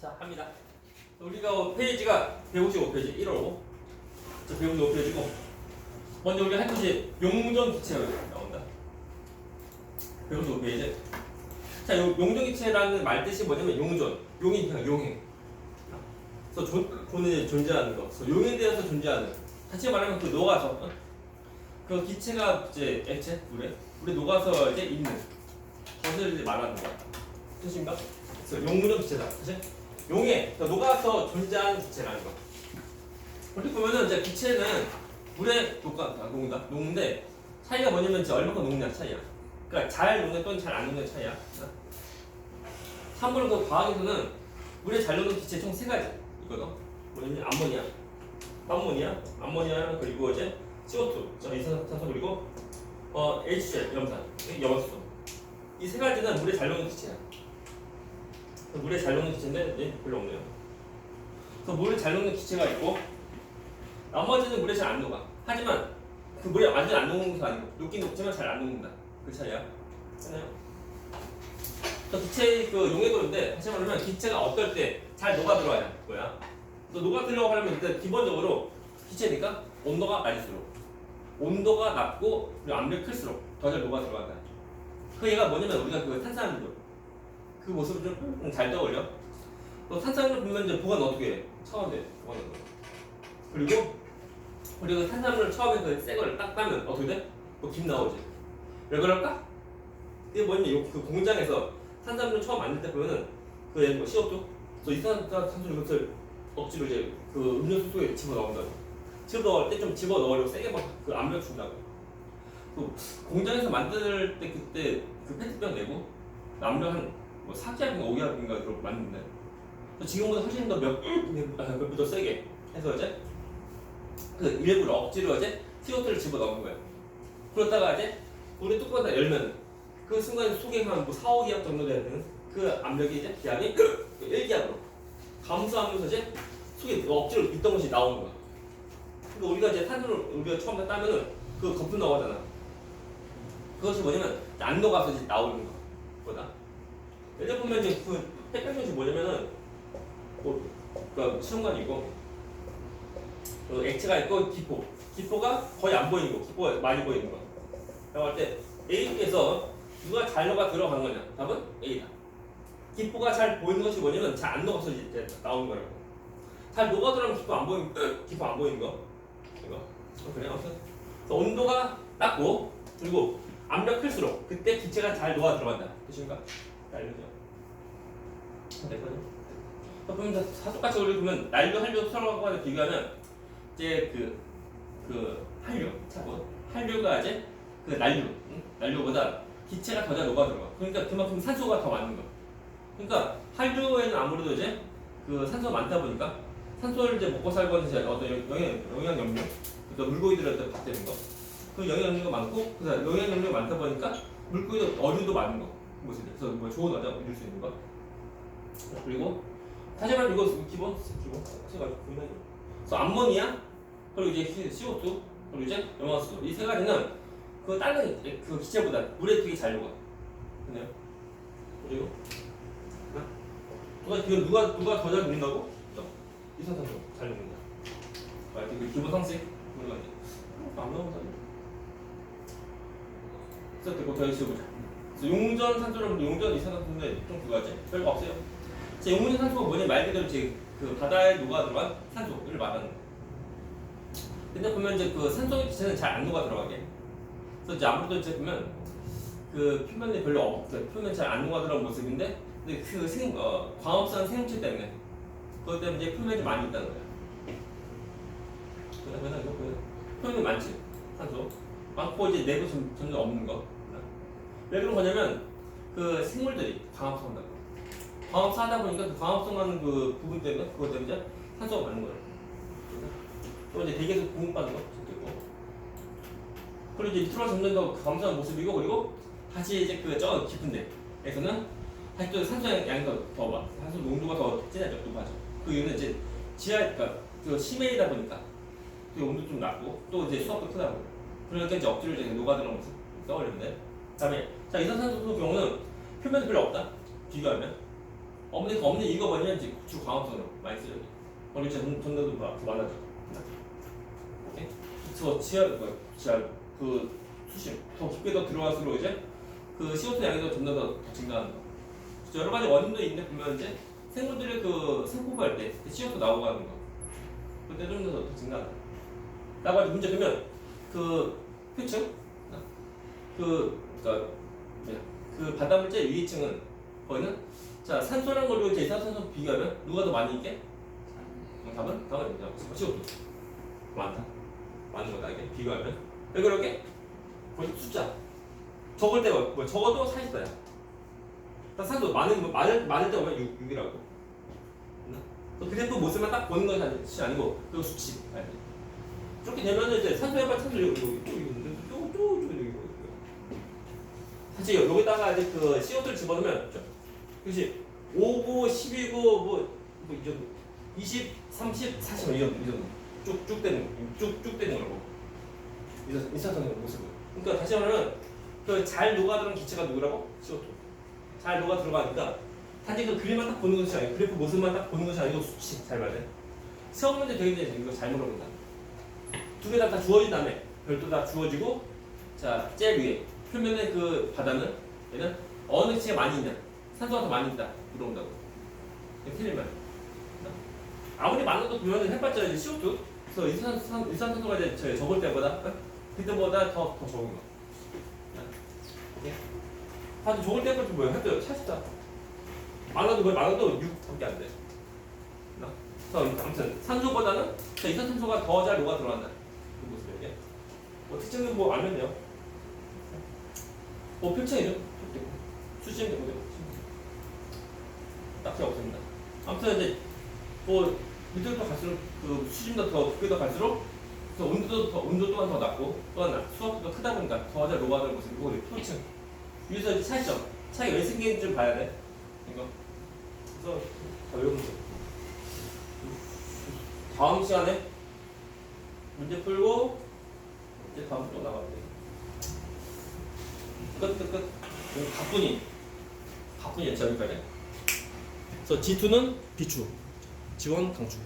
자, 합니다. 우리가 페이지가 155페이지 1호. 자, 155페이지고. 먼저 우리가 할 것이 용전 기체가 나온다. 155페이지. 자, 요 용전 기체라는 말 뜻이 뭐냐면 용전. 용이 그냥 용해. 그래서 존, 존은 존재하는 거. 그래서 용에 대해서 존재하는. 다시 말하면 그 녹아서 어? 그 기체가 이제 액체 물에 물에 녹아서 이제 있는 것을 이제 말하는 거야. 뜻인가? 그래서 용무전 기체다. 그치? 용에 그러니까 녹아서 존재하는 기체라는 거. 이렇게 보면은 이제 기체는 물에 녹아 아, 녹는다. 녹는데 차이가 뭐냐면 이제 얼마큼 녹느냐 차이야. 그러니까 잘 녹는 또는 잘 안 녹는 차이야. 참고로 그 과학에서는 물에 잘 녹는 기체 총 세 가지 이거든. 뭐냐면 암모니아, 암모니아, 암모니아 그리고 이제 CO2, 저 이산화탄소 그리고 어 HCl 염산, 염화수소. 이 세 가지는 물에 잘 녹는 기체야. 물에 잘 녹는 기체인데 예, 별로 없네요. 그래서 물에 잘 녹는 기체가 있고 나머지는 물에 잘 안 녹아. 하지만 그 물에 완전 안 녹는 것도 아니고 녹긴 녹지만 잘 안 녹는다. 그 차이야. 하나요? 또 기체의 그 용해도인데 다시 말하면 기체가 어떨 때 잘 녹아 들어와야 뭐야? 또 녹아 들어가고 하려면 일단 기본적으로 기체니까 온도가 낮을수록 온도가 낮고 그리고 압력이 클수록 더 잘 녹아 들어간다. 그 얘가 뭐냐면 우리가 그 탄산음료 그 모습을 좀 잘 떠올려. 또 탄산음료 보면 이제 보관 어떻게 해? 차원대 보관하는 거. 그리고 우리가 탄산음료를 처음에 그새 거를 딱 따면 어떻게 돼? 뭐김 나오지. 왜 그럴까? 이게 뭐냐면 요- 그 공장에서 탄산음료 처음 만들 때 보면은 그 얘는 뭐 CO2, 또 이산화탄소 이것을 억지로 이제 그 음료수 속에 집어 넣는다고. 집어 넣을 때 좀 집어 넣으려고 세게 막그 압력 준다고. 그 공장에서 만들 때 그때 그 페트병 내고 압력 한 뭐 4기압인가 5기압인가 그렇게 만드는데 또 지금보다 훨씬 더몇몇더 세게 해서 이제 그 일부러 억지로 이제 CO2를 집어 넣은 거예요. 그러다가 이제 우리 뚜껑을 다 열면 그 순간 속에 한뭐 4, 5기압 정도 되는 그 압력이 이제 기압이 1기압으로 감소하면서 이제 속에 억지로 있던 것이 나오는 거야. 그러니까 우리가 이제 탄소를 우리가 처음에 따면은 그 거품 나오잖아. 그것이 뭐냐면 안 녹아서 이제 나오는 거. 거다. 예를 보면 이제 그 햇볕이 뭐냐면은 뭐, 그러니까 시험관이고 그 액체가 있고 기포. 기포가 거의 안 보이는 거. 기포가 많이 보이는 거. 라고 할 때 A에서 누가 잘 녹아 들어간 거냐? 답은 A다. 기포가 잘 보이는 것이 뭐냐면 잘 안 녹아서 이제 나오는 거라고. 잘 녹아 들어가면 기포 안 보이는 기포 안 보이는 거. 이거. 어, 그래 아무튼 그래서 온도가 낮고 그리고 압력 클수록 그때 기체가 잘 녹아 들어간다. 뜻인가? 알려줘. 됐거든. 그러면 다 똑같이 보면 난류 한류 서로가 비교하면 이제 그, 그 한류 차고 한류가 이제 그 난류 응? 난류보다 기체가 더 잘 녹아 들어가. 그러니까 그만큼 산소가 더 많은 거. 그러니까 한류에는 아무래도 이제 그 산소가 많다 보니까 산소를 이제 먹고 살고 하는 이제 어떤 영양 영양 염료, 그러니까 물고기들한테 밥 되는 거. 그 영양 염료가 많고 그래서 영양 염료가 많다 보니까 물고기도 어류도 많은 거. 모습이 그래서 뭐 좋은 어장 얻을 수 있는 거. 그리고 다시 말하면 이거 기본 기본 제가 분명히 그래서 암모니아 그리고 이제 CO2 그리고 이제 염화수소 이세 가지는 그 다른 그 기체보다 물에 되게 잘 녹아. 그네요. 그리고? 누가 이거 누가 누가 더 잘 녹는다고? 저 이산탄소 잘 녹는다. 아, 이렇게 그 기본 상식 그런 거 아니야? 안 나오는 그래서 그거 더 해보자. 그래서 용전 산소랑 용전 이산화탄소인데 좀두 가지 별거 없어요. 자, 용전 산소가 뭐냐 말 그대로 이제 그 바다에 녹아 들어간 산소를 말하는 거. 근데 보면 이제 그 산소 기체는 잘 안 녹아 들어가게. 그래서 이제 아무래도 이제 보면 그 표면이 별로 없어요. 표면 잘 안 녹아 들어간 모습인데 근데 그 생, 어, 광합성 생물체 때문에 그것 때문에 이제 표면이 많이 있다는 거야. 그래, 그래, 이거 보여. 표면이 많지 산소 많고 이제 내부 점, 점점 없는 거. 왜 그런 거냐면 그 생물들이 광합성 한다고. 광합성 하다 보니까 그 광합성 하는 그 부분 때문에 그것 때문에 산소가 많은 거예요. 또 이제 대기에서 공급 받는 거 있고. 그리고 이제 밑으로 점점 더 감소한 모습이고 그리고 다시 이제 그 저 깊은 데 에서는 다시 또 산소 양이 더, 더 봐. 산소 농도가 더 진하죠, 높아져. 그 이유는 이제 지하, 그러니까 그 심해이다 보니까 그 온도 좀 낮고 또 이제 수압도 크다고. 그러니까 이제 억지로 이제 녹아들어오는 모습 떠올리면 돼. 그다음에 자 이산탄소 경우는 표면이 별로 없다. 비교하면 없는 그 없는 이유가 뭐냐면 이제 주 광합성으로 많이 쓰죠. 거기 전 전도도 더 많아져. 오케이. 저 지하 그 지하 그 수심 더 깊게 더 들어갈수록 이제 그 CO2 양이 점점 더, 더 증가하는 거. 여러 가지 원인도 있는데 보면 이제 생물들의 그 생포할 때 CO2 나오고 하는 거. 그때 좀 더 증가한다. 라고 하지 문제 되면 그 표층 그 그러니까 뭐야, 그 바닷물질 위층은 거기는 자 산소랑 걸로 이제 이산화탄소 비교하면 누가 더 많이 있게? 어, 답은 답은 이제 CO2 많다. 많은 거다 이게? 비교하면. 왜 그렇게? 거기 숫자. 적을 때가 뭐 적어도 40도야. 딱 산소 많은 많을 많을 때 6, 6이라고. 그 그래프 모습만 딱 보는 것이 아니고 그 수치. 알지? 그렇게 되면 이제 산소 해봐 산소 여기 여기 또 있는데 또또 여기 여기 사실 여기다가 이제 그 CO2를 집어넣으면 그렇지 5고 10이고 뭐, 뭐이 정도. 20, 30, 40 이 정도 이 정도. 쭉쭉 되는 쭉쭉 되는 거라고. 이산화탄소 모습을. 그러니까 다시 말하면 그 잘 녹아드는 기체가 누구라고? CO2 잘 녹아 들어가니까 단지 그 그림만 딱 보는 것이 아니고 그래프 모습만 딱 보는 것이 아니고 수치 잘 맞아요 시험 문제 되게 되지 이거 잘 물어본다. 두 개 다 다 주어진 다음에 별도 다 주어지고 자 제일 위에 표면의 그 바다는 얘는 어느 기체가 많이 있냐 산소가 더 많이 있다 물어본다고 이거 틀리면 아무리 많아도 보면은 해봤자 이제 CO2 그래서 일산, 일산탄소가 이제 저 적을 때보다 어? 그때보다 더, 더 적은 거 오케이? 사실 적을 때부터 뭐야 해도 80다 많아도 뭐 많아도 6밖에 안 돼. 나? 그래서 아무튼 산소보다는 자, 이산탄소가 더 잘 녹아 들어간다. 그 모습이에요. 뭐 특징은 뭐 알면 돼요. 뭐 표창이죠. 수심 되고 딱히 없습니다. 아무튼 이제 뭐 밑으로 더 갈수록 그 수심도 더더 갈수록 또 온도도 더 온도 또한 더 낮고 또한 수압도 크다 보니까 더 잘 녹아드는 모습 이거 표층. 여기서 이제 차이점. 차이가 왜 생기는지 좀 봐야 돼. 이거. 그래서 다 외우면 돼. 다음 시간에 문제 풀고 이제 다음 또 나가면 돼. 끝, 끝, 끝. 가뿐히. 가뿐히 여기까지. 그래서 G2는 비추. 지원 강추.